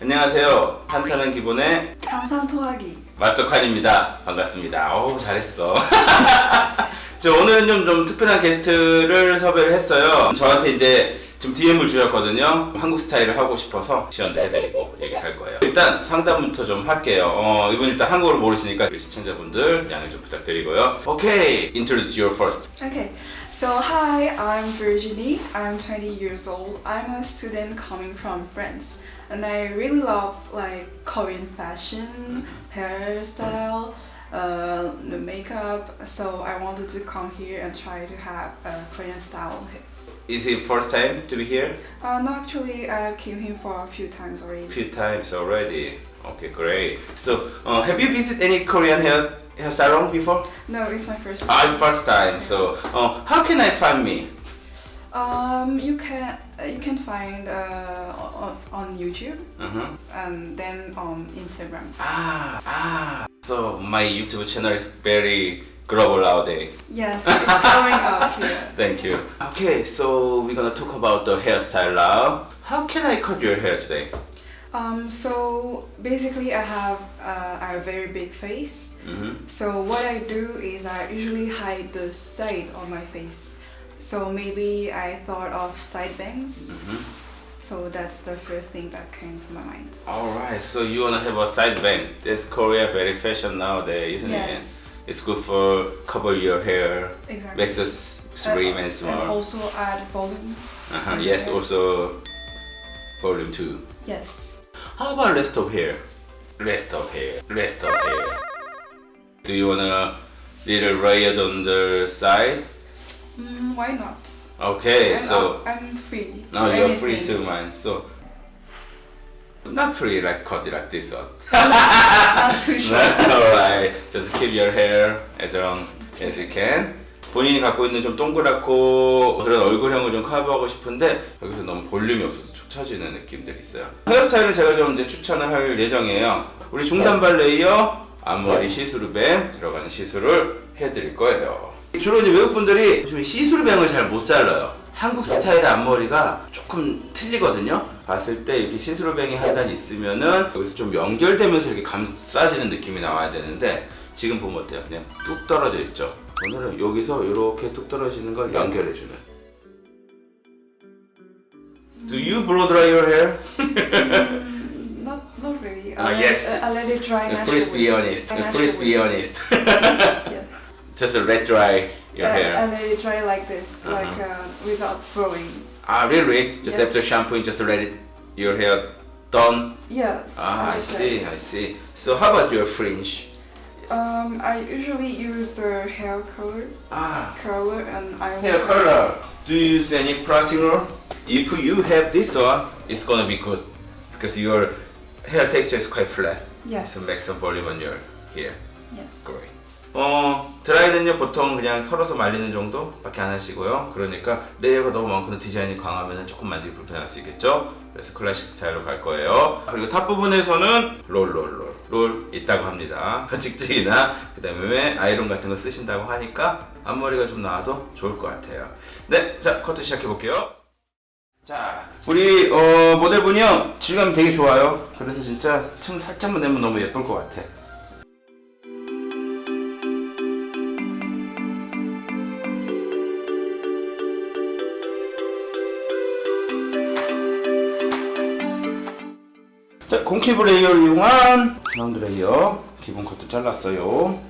안녕하세요. 한타는 기본의 감상 토하기. 마스칸입니다. 반갑습니다. 어우 잘했어. 저 오늘은 좀, 좀 특별한 게스트를 섭외를 했어요. 저한테 이제 좀 DM을 주셨거든요. 한국 스타일을 하고 싶어서 지원도 해드리고 얘기할 거예요. 일단 상담부터 좀 할게요. 어, 이분 일단 한국어를 모르시니까 우리 시청자분들 양해 좀 부탁드리고요. 오케이, introduce your first. Okay, so hi, I'm Virginie. I'm 20 years old. I'm a student coming from France, and I really love like Korean fashion, hairstyle, uh, the makeup. So I wanted to come here and try to have a Korean style. Is it first time to be here? Uh, no, actually, I came here for a few times already. few times already. Okay, great. So, uh, have you visited any Korean hair, hair salon before? No, it's my first. Ah, it's first time. So, uh, how can I find me? Um, you can uh, you can find uh, on, on YouTube Uh-huh. and then on Instagram. Ah, ah. So my YouTube channel is very global nowadays. Yes, it's going up here. Thank you. Okay, so we're gonna talk about the hairstyle now. How can I cut your hair today? Um, so basically, I have uh, a very big face. Mm-hmm. So what I do is I usually hide the side of my face. So maybe I thought of side bangs. Mm-hmm. So that's the first thing that came to my mind. All right. So you wanna have a side bang? That's Korea very fashion nowadays, isn't it? Yes, it? It's good for cover your hair, exactly. makes us slim and And small. also add volume. Uh-huh. Yes, also volume too. Yes. How about rest of hair? Rest of hair. Rest of hair. Do you wanna little layered on the side? Mm, why not? Okay, I'm, so I'm free. now you're free too, man. So not free like cut it like this one. Not too sure. Alright, just keep your hair as long as you can. 본인이 갖고 있는 좀 동그랗고 그런 얼굴형을 좀 커버하고 싶은데 여기서 너무 볼륨이 없어서 축 처지는 느낌들이 있어요. 헤어스타일은 제가 좀 이제 추천을 할 예정이에요. 우리 중단발 레이어, 앞머리 시스루뱅 들어가는 시술을 해드릴 거예요. 주로 이제 외국 분들이 좀 시스루뱅을 잘 못 잘라요. 한국 스타일의 앞머리가 조금 틀리거든요. 봤을 때 이렇게 시스루뱅이 한 단 있으면은 여기서 좀 연결되면서 이렇게 감싸지는 느낌이 나와야 되는데 지금 보면 어때요? 그냥 뚝 떨어져 있죠. 오늘은 여기서 이렇게 뚝 떨어지는 걸 연결해주는. Do you blow dry your hair? Mm, not, not really. Ah, I let- yes. I, I let it dry naturally. Please be honest. Please be honest. Just let dry your I, I hair. let it dry like this, Uh-huh. like uh, without blowing. Ah, really? Just Yeah. after shampooing, just let it your hair done. Yes. Ah, I just see, I see. So how about your fringe? Um, I usually use the hair color, Ah, color, and I hair color. Do you use any pressing roll? If you have this one, it's gonna be good because your hair texture is quite flat. Yes. So make some volume on your hair. Yes. Great. 어 드라이는요 보통 그냥 털어서 말리는 정도밖에 안 하시고요. 그러니까 레이어가 너무 많거나 디자인이 강하면 조금 만지기 불편할 수 있겠죠. 그래서 클래식 스타일로 갈 거예요. 그리고 탑 부분에서는 롤롤롤 롤 있다고 합니다. 직직이나 그다음에 아이론 같은 거 쓰신다고 하니까 앞머리가 좀 나와도 좋을 것 같아요. 네, 자 커트 시작해 볼게요. 자, 우리 어, 모델분이요 질감이 되게 좋아요. 그래서 진짜 층 살짝만 내면 너무 예쁠 것 같아. 자, 공키 브 레이어를 이용한 라운드 레이어 기본 커트 잘랐어요.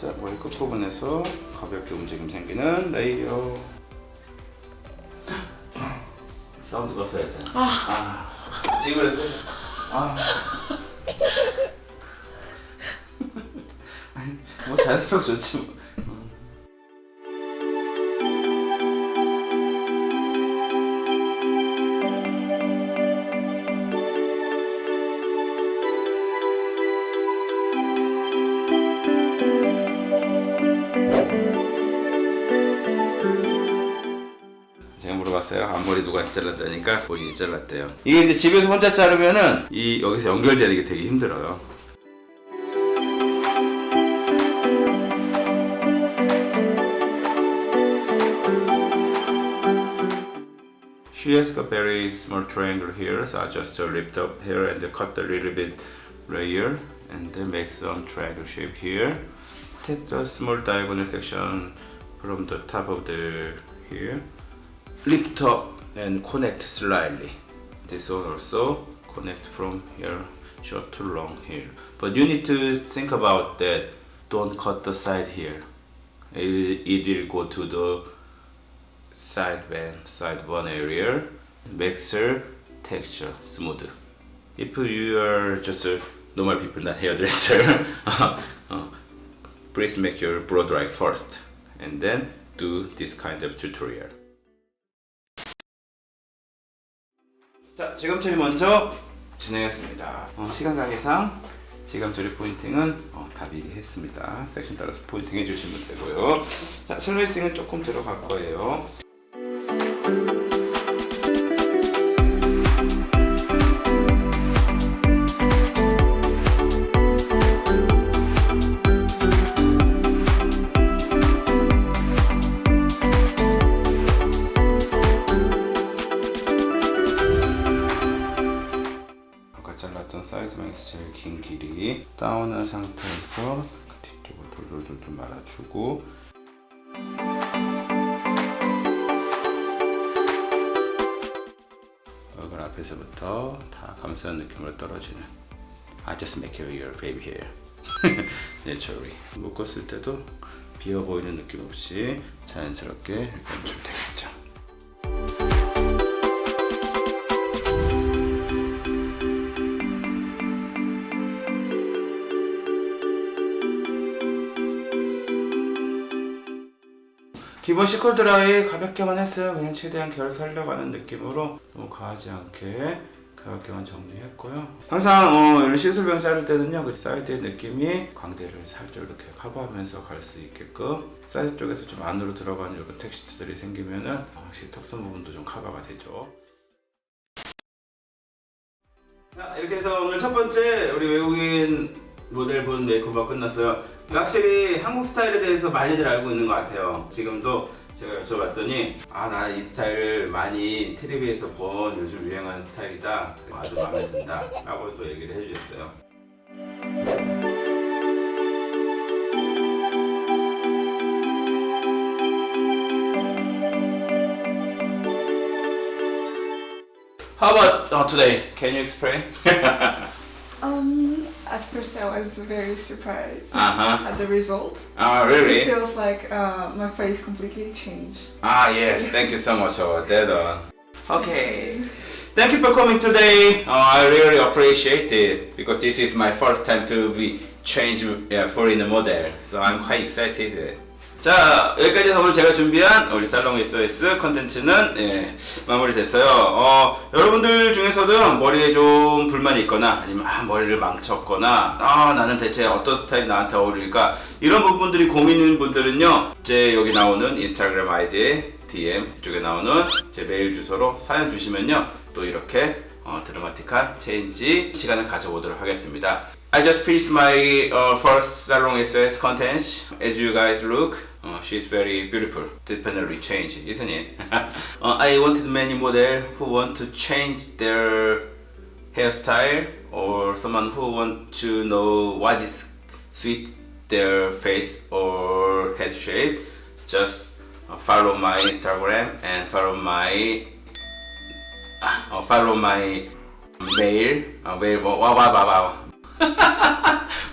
자, 머리 끝 부분에서 가볍게 움직임 생기는 레이어. 사운드가 써야 돼. 아, 지금 그래. 아. 뭐 자연스럽고 좋지 뭐. 물어봤어요. 앞머리 누가 잘랐다니까 본인이 잘랐대요. 이게 이제 집에서 혼자 자르면은 이 여기서 연결되는 게 되게 힘들어요. She has got very small triangle here, so I just uh, lift up here and cut a little bit layer and then make some triangle shape here. Take the small diagonal section from the top of the here. Lift up and connect slightly. This one also connect from here short to long here. But you need to think about that. Don't cut the side here. It, it will go to the side band, side one area, her texture smooth. If you are just a normal people, not hairdresser, uh, please make your blow dry first, and then do this kind of tutorial. 자, 시감처리 먼저 진행했습니다. 어, 시간 관계상 시감처리 포인팅은 어, 다 미리 했습니다. 섹션 따라서 포인팅 해주시면 되고요. 자, 슬레이싱은 조금 들어갈 거예요. 긴 길이 다운한 상태에서 뒤쪽을 돌돌돌돌 말아주고. 얼굴 앞에서부터 다 감싸는 느낌으로 떨어지는. I just make your baby hair naturally. 묶었을 때도 비어 보이는 느낌 없이 자연스럽게 이렇게 연출되겠죠 기본 시컬 드라이 가볍게만 했어요. 그냥 최대한 결 살려가는 느낌으로 너무 과하지 않게 가볍게만 정리했고요. 항상 어, 이런 시술병 자를 때는요, 그 사이드의 느낌이 광대를 살짝 이렇게 커버하면서 갈 수 있게끔 사이드 쪽에서 좀 안으로 들어가는 이런 텍스트들이 생기면은 확실히 턱선 부분도 좀 커버가 되죠. 자 이렇게 해서 오늘 첫 번째 우리 외국인 모델 본 메이크업가 끝났어요. 확실히 한국 스타일에 대해서 많이들 알고 있는 것 같아요. 지금도 제가 여쭤봤더니 아 나 이 스타일을 많이 TV에서 본 요즘 유행하는 스타일이다. 아주 마음에 든다. 라고 또 얘기를 해주셨어요. How about uh, today? Can you explain? First I was very surprised Uh-huh. at the result. Ah, It feels like uh, my face completely changed. Ah, yes. Thank you so much for that one. Okay. Thank you for coming today. Uh, I really appreciate it because this is my first time to be changed uh, foreign model. So I'm quite excited. 자 여기까지 해서 오늘 제가 준비한 우리 살롱 SOS 컨텐츠는 예, 마무리됐어요. 어, 여러분들 중에서도 머리에 좀 불만이 있거나 아니면 아, 머리를 망쳤거나 아 나는 대체 어떤 스타일이 나한테 어울릴까 이런 부분들이 고민인 분들은요 제 여기 나오는 인스타그램 아이디에 DM 쪽에 나오는 제 메일 주소로 사연 주시면요 또 이렇게 어, 드라마틱한 체인지 시간을 가져보도록 하겠습니다. I just finished my uh, first salon SS content. As you guys look, uh, she's very beautiful. Definitely change, isn't it? uh, I wanted many model who want to change their hairstyle or someone who want to know what is suit their face or head shape. Just uh, follow my Instagram and follow my I'll follow my mail. Uh, wait, wow, wow, wow.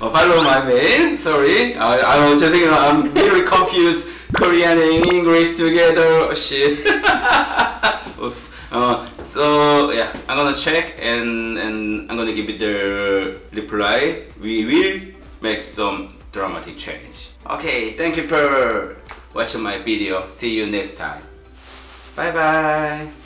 I'll follow my mail. Sorry, I, I was just thinking I'm very confused. Korean and English together. Oh, shit. Oops. Uh, so yeah, I'm gonna check and and I'm gonna give it the reply. We will make some dramatic change. Okay, thank you for watching my video. See you next time. Bye bye.